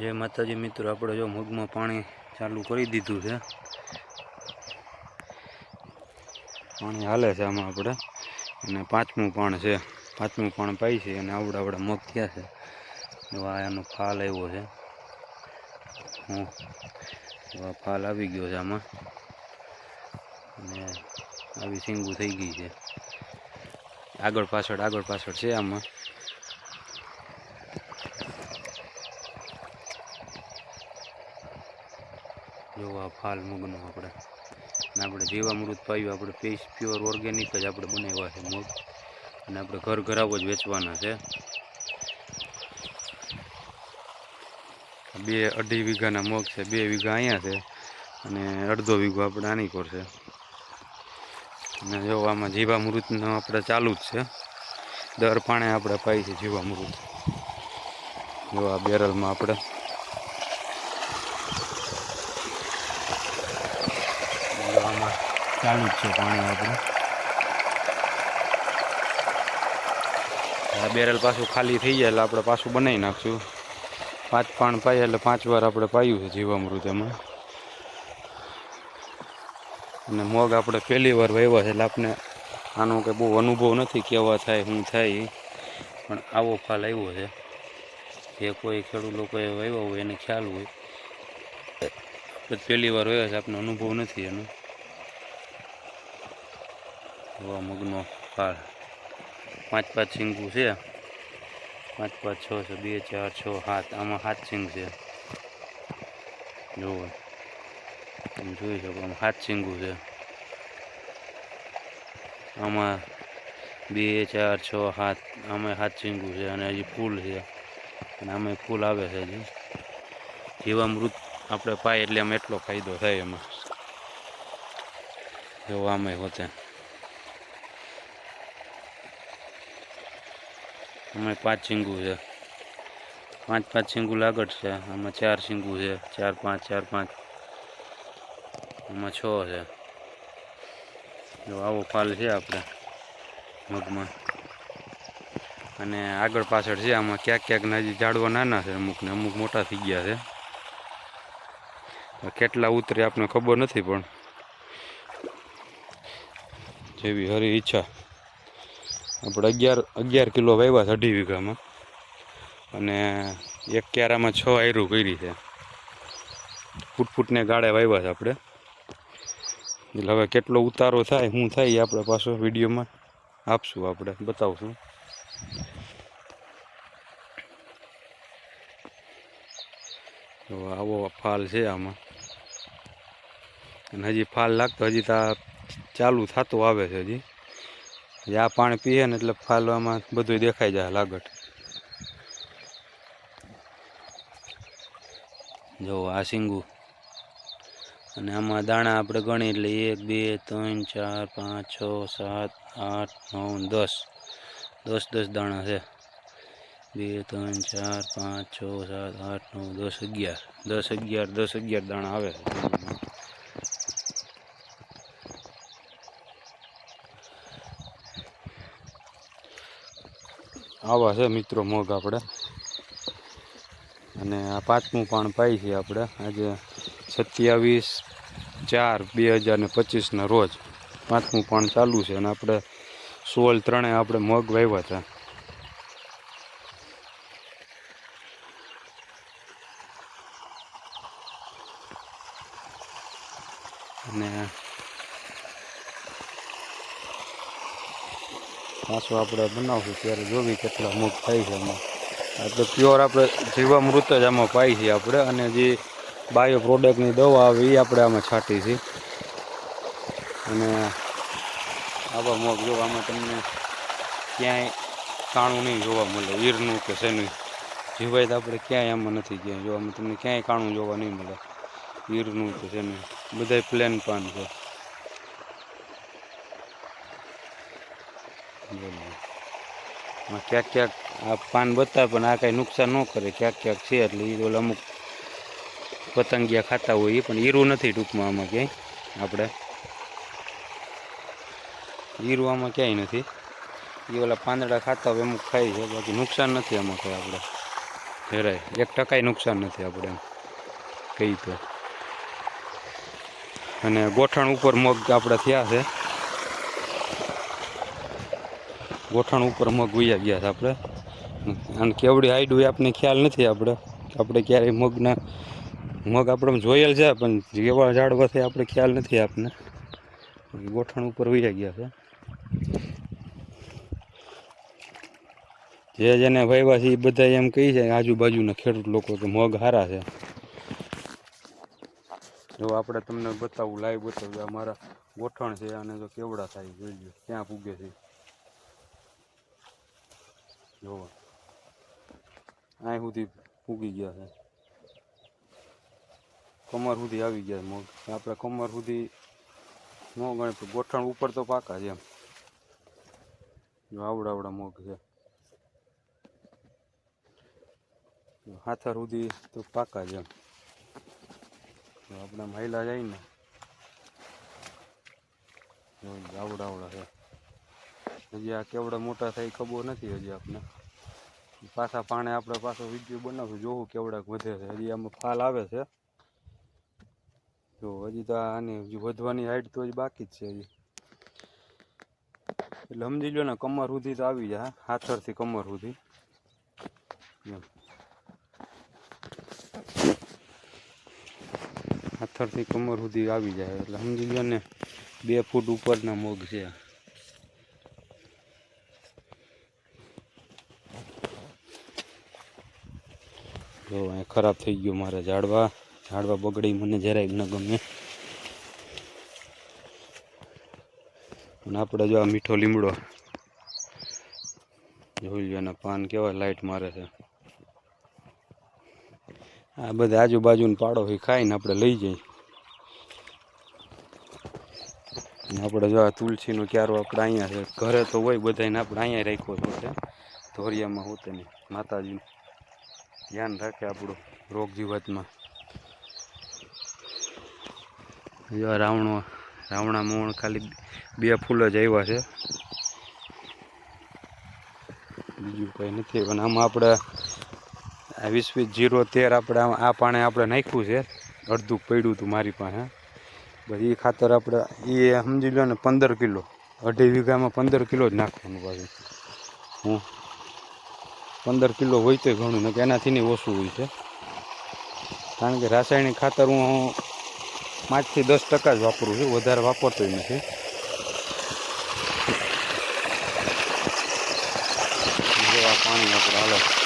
જય માતાજી મિત્રો આપણે જો મગમાં પાણી ચાલુ કરી દીધું છે. પાણી હાલે છે આમાં આપણે. અને પાંચમું પાણ છે. પાંચમું પાણ પાઈ છે અને આવડા આવડા મગ થયા છે. એનો ફાલ આવ્યો છે. હું ફાલ આવી ગયો છે આમાં. અને આવી સિંગું થઈ ગઈ છે. આગળ પાછળ આગળ પાછળ છે આમાં. જો આ ફાલ મગનો આપણે. અને આપણે જીવામૃત પાયું આપણે પીસ પ્યોર ઓર્ગેનિક જ આપણે બનાવ્યા છે મગ અને આપણે ઘર ઘરાવો જ વેચવાના છે. બે અઢી વીઘાના મગ છે, બે વીઘા અહીંયા છે અને અડધો વીઘો આપણે આની કોર છે. અને જો આમાં જીવામૃતનો આપણે ચાલુ જ છે. દર પાણે આપણે પાઈ છે જીવામૃત. જો આ બેરલમાં આપણે આમાં ચાલુ જ છે પાણી આપણું બેરલ પાછું ખાલી થઈ જાય એટલે આપણે પાછું બનાવી નાખશું. પાંચ પાણ પાય એટલે પાંચ વાર આપણે પાયું છે જીવામૃત એમાં. અને મોગ આપણે પહેલી વાર વાવ્યા છે એટલે આપણે આનો કંઈ બહુ અનુભવ નથી કેવા થાય, શું થાય. પણ આવો ફાલ આવ્યો છે. જે કોઈ ખેડૂત લોકોએ વાવ્યો હોય એને ખ્યાલ હોય. પહેલી વાર વાવ્યા છે આપણને અનુભવ નથી એનો. એવા મગનો ફાળ. પાંચ પાંચ સિંગું છે. પાંચ પાંચ છ છે. બે, ચાર, છ, સાત. આમાં સાત સિંગ છે. જુઓ. તમે જોઈ શકો આમાં સાત સિંગું છે. આમાં બે, ચાર, છ, સાત. આમાં સાત સિંગું છે અને હજી ફૂલ છે. અને આમાં ફૂલ આવે છે હજી. જીવામૃત આપણે પાય એટલે આમ એટલો ફાયદો થાય એમાં. જો આમાં હોતે. આમાં પાંચ સિંગુ છે. પાંચ પાંચ સિંગુ લાગટ છે. આમાં ચાર સિંગુ છે. ચાર, પાંચ ચાર, પાંચ. આમાં છ છે. જો આવો ફાલ છે આપણે મગમાં. અને આગળ પાછળ છે આમાં ક્યાંક ક્યાંક હજી ઝાડવા નાના છે અમુકને અમુક મોટા થઈ ગયા છે. કેટલા ઉતરે આપણે ખબર નથી પણ. જેવી હરી ઈચ્છા. આપણે અગિયાર અગિયાર કિલો વાવ્યા છે અઢી વીઘામાં. અને એક ક્યારામાં છ આયરું કરી છે. ફૂટ ફૂટને ગાળે વાવ્યા છે આપણે. એટલે હવે કેટલો ઉતારો થાય, શું થાય એ આપણે પાછો વિડીયોમાં આપશું, આપણે બતાવશું. તો આવો ફાલ છે આમાં. અને હજી ફાલ લાગતો, હજી તો ચાલુ થતો આવે છે હજી હજી. આ પાણી પીએ ને એટલે ફાલવામાં બધું દેખાઈ જાય લાગટ. જો આ સિંગુ. અને આમાં દાણા આપણે ગણી એટલે એક, બે, ત્રણ, ચાર, પાંચ, છ, સાત, આઠ, નવ, દસ. દસ દસ દાણા છે. બે, ત્રણ, ચાર, પાંચ, છ, સાત, આઠ, નવ, દસ, અગિયાર. દસ અગિયાર દસ, અગિયાર દાણા આવે આવા છે મિત્રો, મગ આપણે. અને આ પાંચમું પાણ પાઈ છે આપણે. આજે સત્યાવીસ ચાર બે હજાર ને પચીસના રોજ પાંચમું પાણ ચાલુ છે અને આપણે સોળ ત્રણે આપણે મગ વાવ્યા હતા અને પાછું આપણે બનાવશું ત્યારે જોવી કેટલા મગ થાય છે એમાં. એટલે પ્યોર આપણે જીવામૃત જ આમાં પાઈ છીએ આપણે અને જે બાયો પ્રોડક્ટની દવા આવે એ આપણે આમાં છાંટી છે અને આવા મગ જોવામાં તમને ક્યાંય કાણું નહીં જોવા મળે, ઈરનું કે શેનું. જીવાય તો આપણે ક્યાંય આમાં નથી ક્યાંય જોવામાં તમને ક્યાંય કાણું જોવા નહીં મળે, ઈરનું કે શેનું. બધાય પ્લેન પાન છે. ક્યાંક ક્યાંક આ પાન બતાવે, પણ આ કાંઈ નુકસાન ન કરે. ક્યાંક ક્યાંક છે એટલે એ ઓલા અમુક પતંગિયા ખાતા હોય એ પણ હીરું નથી ટૂંકમાં આમાં ક્યાંય આપણે. હીરું આમાં ક્યાંય નથી. એ ઓલા પાંદડા ખાતા હોય અમુક ખાય છે, બાકી નુકસાન નથી આમાં કંઈ આપણે. જરાય. એક ટકાય નુકસાન નથી આપણે એમ કહી તો. અને ગોઠણ ઉપર મગ આપણે થયા છે. ગોઠણ ઉપર મગ ઉયા ગયા છે આપણે. અને કેવડી હાઈડ આપણને ખ્યાલ નથી આપણે. આપણે ક્યારેય મગના મગ આપણે જોયેલ છે, પણ જેવા ઝાડવા છે આપણે ખ્યાલ નથી આપણને ગોઠણ ઉપર ઉયા ગયા છે. જે જેને ભાઈવા છે એ બધા એમ કહી છે, આજુબાજુના ખેડૂત લોકો કે મગ સારા છે. જો આપણે તમને બતાવું લાઈવ બતાવું, આ મારા ગોઠણ છે અને જો કેવડા થાય, જોઈ લો ક્યાં પૂગે છે. જોવો અહીં સુધી પૂગી ગયા છે. કમર સુધી આવી ગયા મગ આપણે કમર સુધી ન ગણે ગોઠણ ઉપર તો પાકા છે એમ. આવડા આવડા મગ છે. હાથર સુધી તો પાકા છે એમ. આપણે મહિલા જાય ને આવડા આવડા છે. હજી આ કેવડા મોટા થાય ખબર નથી હજી આપણે પાછા પાણે આપણે પાછો વીડિયો બનાવશું, જોવું કેવડાક વધે છે. હજી આમાં ફાલ આવે છે. જો, હજી તો આની હજી વધવાની હાઈટ તો હજી બાકી જ છે હજી. એટલે સમજી લો ને, કમર સુધી તો આવી જાય હાથરથી કમર સુધી. એમ. હાથરથી કમર સુધી આવી જાય. એટલે સમજી લો ને, બે ફૂટ ઉપરના મગ છે. જો અહીં ખરાબ થઈ ગયું મારે ઝાડવા. ઝાડવા બગડી મને જરાય ન ગમે. અને આપણે જો આ મીઠો લીમડો. જોઈ લો એના પાન કેવા લાઈટ મારે છે. આ બધા આજુબાજુનો પાડો હોય ખાઈને આપણે લઈ જઈએ. આપણે જો આ તુલસીનો ક્યારો આપણે અહીંયા છે. ઘરે તો હોય બધાને આપણે અહીંયા રાખ્યો છે. ધોરિયામાં હોતે નહીં. માતાજીનું. ધ્યાન રાખે આપણું રોગ જીવાતમાં. જો રાવણો, રાવણા મૂળ ખાલી બે ફૂલ જ આવ્યા છે. બીજું કંઈ નથી, પણ આમાં આપણે વીસ વીસ જીરો તેર આપણે આ પાણે આપણે નાખ્યું છે. અડધું પડ્યું હતું મારી પાસે. પછી એ ખાતર આપણે એ સમજી લો ને પંદર કિલો. અઢી વીઘામાં પંદર કિલો જ નાખવાનું પાછું હું પંદર કિલો હોય તો ઘણું નહીં એનાથી નહીં ઓછું હોય છે. કારણ કે રાસાયણિક ખાતર હું પાંચથી દસ ટકા જ વાપરું છું, વધારે વાપરતો નથી. પાણી વાપરો હાલો.